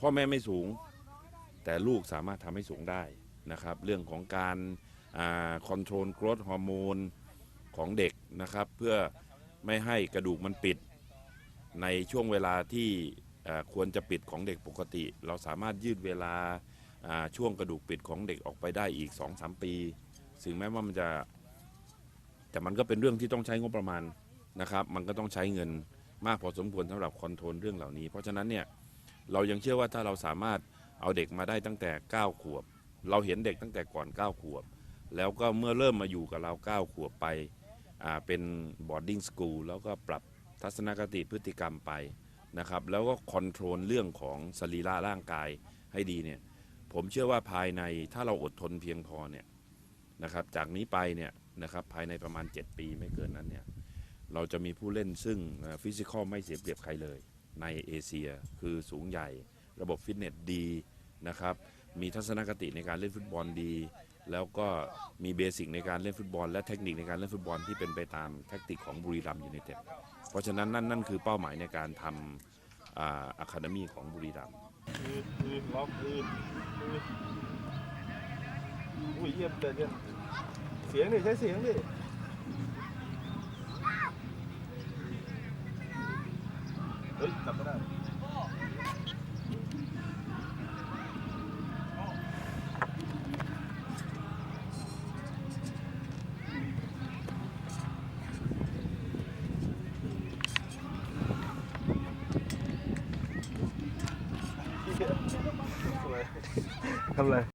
พ่อแม่ไม่สูง แต่ลูกสามารถทำให้สูงได้นะครับ เรื่องของการคอนโทรลกรดฮอร์โมนของเด็กนะครับ เพื่อไม่ให้กระดูกมันปิด ในช่วงเวลาที่ควรจะปิดของเด็กปกติ เราสามารถยืดเวลาช่วงกระดูกปิดของเด็กออกไปได้อีก 2-3 ปีถึงแม้ว่ามันจะ แต่มันก็เป็นเรื่องที่ต้องใช้งบประมาณนะครับ มันก็ต้องใช้เงินมากพอสมควรสำหรับคอนโทรลเรื่องเหล่านี้ เพราะฉะนั้นเนี่ย เรายังเชื่อว่าถ้าเราสามารถเอาเด็กมาได้ตั้งแต่ 9 ขวบ เราเห็นเด็กตั้งแต่ก่อน 9 ขวบ แล้วก็เมื่อเริ่มมาอยู่กับเรา 9 ขวบไปเป็นบอร์ดิ้งสกูลแล้วก็ปรับทัศนคติพฤติกรรมไปนะครับ แล้วก็คอนโทรลเรื่องของสรีระร่างกายให้ดีเนี่ย ผมเชื่อว่าภายในถ้าเราอดทนเพียงพอเนี่ยนะครับ จากนี้ไปเนี่ยนะครับภายในประมาณ 7 ปีไม่เกินนั้นเนี่ย เราจะมีผู้เล่นซึ่งฟิสิกอลไม่เสียเปรียบใครเลย ในเอเชีย คือสูงใหญ่ ระบบฟิตเนสดีนะครับ มีทัศนคติในการเล่นฟุตบอลดี แล้วก็มีเบสิกในการเล่นฟุตบอล และเทคนิคในการเล่นฟุตบอลที่เป็นไปตามแทคติกของบุรีรัมย์ยูไนเต็ดเพราะฉะนั้นนั่นนั่นคือเป้าหมายในการทำอะคาเดมีของบุรีรัมย์อืดล็อกอืดอุ้ยเยี่ยมแต่เยี่ยมเสียงดิใช้เสียงดิเฮ้ยจับไม่ได้ ทำอะไร